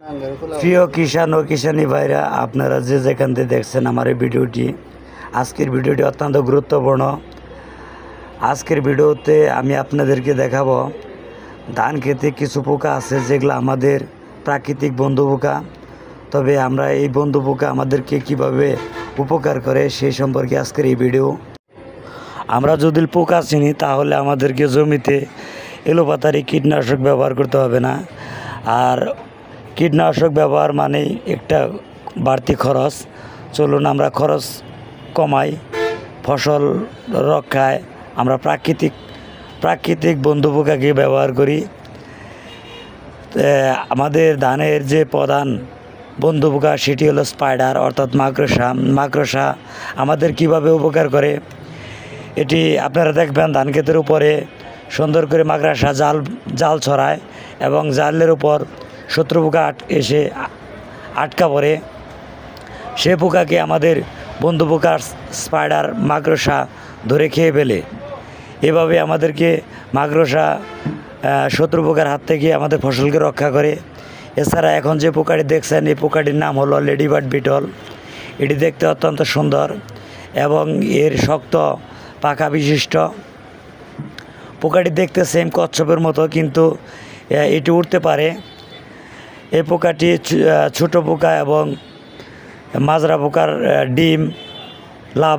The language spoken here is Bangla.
প্রিয় কিষাণ ও কিষাণী ভাইরা, আপনারা যে যেখান থেকে দেখছেন আমার এই ভিডিওটি, আজকের ভিডিওটি অত্যন্ত গুরুত্বপূর্ণ। আজকের ভিডিওতে আমি আপনাদেরকে দেখাবো, ধান খেতে কিছু পোকা আছে যেগুলো আমাদের প্রাকৃতিক বন্ধু পোকা। তবে আমরা এই বন্ধু পোকা আমাদেরকে কীভাবে উপকার করে সেই সম্পর্কে আজকের এই ভিডিও। আমরা যদি পোকা চিনি, তাহলে আমাদেরকে জমিতে এলোপাতারি কীটনাশক ব্যবহার করতে হবে না। আর কীটনাশক ব্যবহার মানেই একটা বাড়তি খরচ। চলুন আমরা খরচ কমাই, ফসল রক্ষায় আমরা প্রাকৃতিক প্রাকৃতিক বন্ধু পোকাকে ব্যবহার করি। আমাদের ধানের যে প্রধান বন্ধু পোকা সেটি হলো স্পাইডার অর্থাৎ মাকড়সা। মাকড়সা আমাদের কীভাবে উপকার করে? এটি আপনারা দেখবেন, ধান ক্ষেতের উপরে সুন্দর করে মাকড়সা জাল জাল ছড়ায় এবং জালের উপর শত্রু পোকা আট এসে আটকা পড়ে। সে পোকাকে আমাদের বন্ধু পোকার স্পাইডার মাকড়সা ধরে খেয়ে ফেলে। এভাবে আমাদেরকে মাকড়সা শত্রু পোকার হাত থেকে আমাদের ফসলকে রক্ষা করে। এছাড়া এখন যে পোকাটি দেখছেন, এই পোকাটির নাম হলো লেডিবার্ড বিটল। এটি দেখতে অত্যন্ত সুন্দর এবং এর শক্ত পাকা বিশিষ্ট। পোকাটি দেখতে সেম কচ্ছপের মতো, কিন্তু এটি উঠতে পারে। এই পোকাটি ছোটো পোকা এবং মাজরা পোকার ডিম লাভ